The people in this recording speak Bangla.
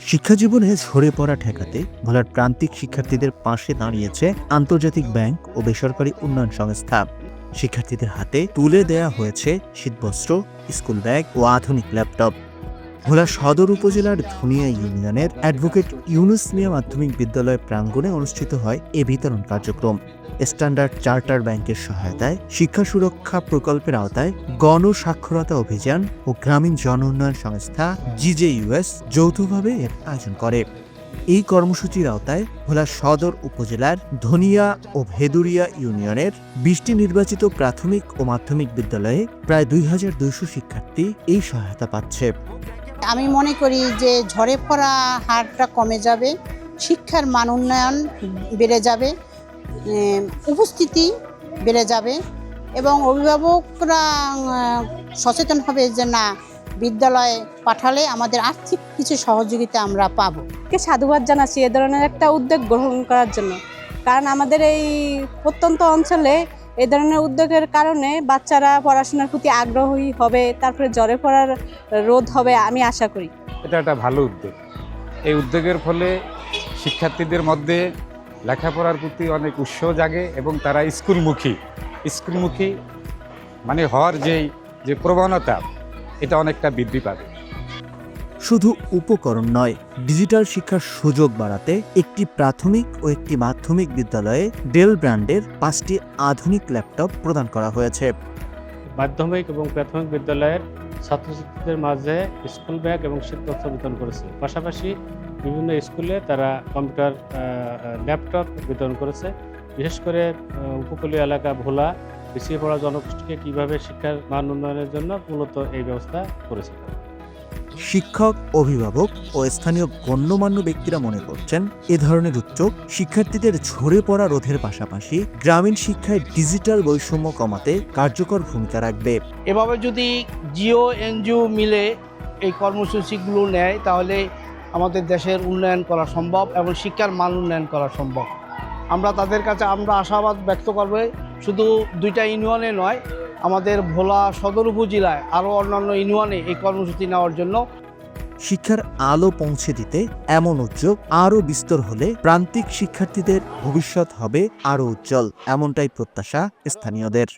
শিক্ষা জীবনে ঝরে পড়া ঠেকাতে ভোলার প্রান্তিক শিক্ষার্থীদের পাশে দাঁড়িয়েছে আন্তর্জাতিক ব্যাংক ও বেসরকারি উন্নয়ন সংস্থা। শিক্ষার্থীদের হাতে তুলে দেয়া হয়েছে শীতবস্ত্র, স্কুল ব্যাগ ও আধুনিক ল্যাপটপ। ভোলা সদর উপজেলার ধুনিয়া ইউনিয়নের অ্যাডভোকেট ইউনুস মিয়া মাধ্যমিক বিদ্যালয় প্রাঙ্গণে অনুষ্ঠিত হয় এ বিতরণ কার্যক্রম। স্ট্যান্ডার্ড চার্টার ব্যাংকের সহায়তায়, শিক্ষা সুরক্ষা প্রকল্পের আওতায় গণসাক্ষরতা অভিযান ও গ্রামীণ জন উন্নয়ন সংস্থা জিজেইউএস যৌথভাবে এর আয়োজন করে। এই কর্মসূচির আওতায় ভোলা সদর উপজেলার ধনিয়া ও ভেদুরিয়া ইউনিয়নের বিশটি নির্বাচিত প্রাথমিক ও মাধ্যমিক বিদ্যালয়ে প্রায় দুই হাজার দুইশো শিক্ষার্থী এই সহায়তা পাচ্ছে। আমি মনে করি যে ঝরে পড়া হারটা কমে যাবে, শিক্ষার মান উন্নয়ন বেড়ে যাবে উপস্থিতি বেড়ে যাবে এবং অভিভাবকরা সচেতন হবে যে না, বিদ্যালয়ে পাঠালে আমাদের আর্থিক কিছু সহযোগিতা আমরা পাবো। কে সাধুবাদ জানাচ্ছি এ ধরনের একটা উদ্যোগ গ্রহণ করার জন্য। কারণ আমাদের এই প্রত্যন্ত অঞ্চলে এই ধরনের উদ্যোগের কারণে বাচ্চারা পড়াশোনার প্রতি আগ্রহী হবে তারপরে জ্বরে পড়ার রোধ হবে আমি আশা করি। এটা একটা ভালো উদ্যোগ। এই উদ্যোগের ফলে শিক্ষার্থীদের মধ্যে লেখাপড়ার প্রতি অনেক উৎসাহ জাগে এবং তারা স্কুলমুখী। স্কুলমুখী মানে হওয়ার যেই যে প্রবণতা এটা অনেকটা বৃদ্ধি পাবে। শুধু উপকরণ নয় ডিজিটাল শিক্ষার সুযোগ বাড়াতে একটি প্রাথমিক ও একটি মাধ্যমিক বিদ্যালয়ে ডেল ব্র্যান্ডের পাঁচটি আধুনিক ল্যাপটপ প্রদান করা হয়েছে। মাধ্যমিক এবং প্রাথমিক বিদ্যালয়ের ছাত্রছাত্রীদের মাঝে স্কুল ব্যাগ এবং শীতবস্ত্র বিতরণ করেছে। পাশাপাশি বিভিন্ন স্কুলে তারা কম্পিউটার ল্যাপটপ বিতরণ করেছে। বিশেষ করে উপকূলীয় এলাকা ভোলা পিছিয়ে পড়া জনগোষ্ঠীকে কীভাবে শিক্ষার মান উন্নয়নের জন্য মূলত এই ব্যবস্থা করেছে। শিক্ষক, অভিভাবক ও স্থানীয় গণ্যমান্য ব্যক্তিরা মনে করছেন, এ ধরনের উদ্যোগ শিক্ষার্থীদের ঝরে পড়া রোধের পাশাপাশি গ্রামীণ শিক্ষায় ডিজিটাল বৈষম্য কমাতে কার্যকর ভূমিকা রাখবে। এভাবে যদি জিও, এনজিও মিলে এই কর্মসূচিগুলো নেয়, তাহলে আমাদের দেশের উন্নয়ন করা সম্ভব এবং শিক্ষার মান উন্নয়ন করা সম্ভব। আমরা তাদের কাছে আমরা আশাবাদ ব্যক্ত করব, শুধু দুইটা ইউনিয়নে নয় আমাদের ভোলা সদর উপজেলায় আরও অন্যান্য ইউনিয়নে এই কর্মসূচি নেওয়ার জন্য। শিক্ষার আলো পৌঁছে দিতে এমন উদ্যোগ আরও বিস্তর হলে প্রান্তিক শিক্ষার্থীদের ভবিষ্যৎ হবে আরও উজ্জ্বল এমনটাই প্রত্যাশা স্থানীয়দের।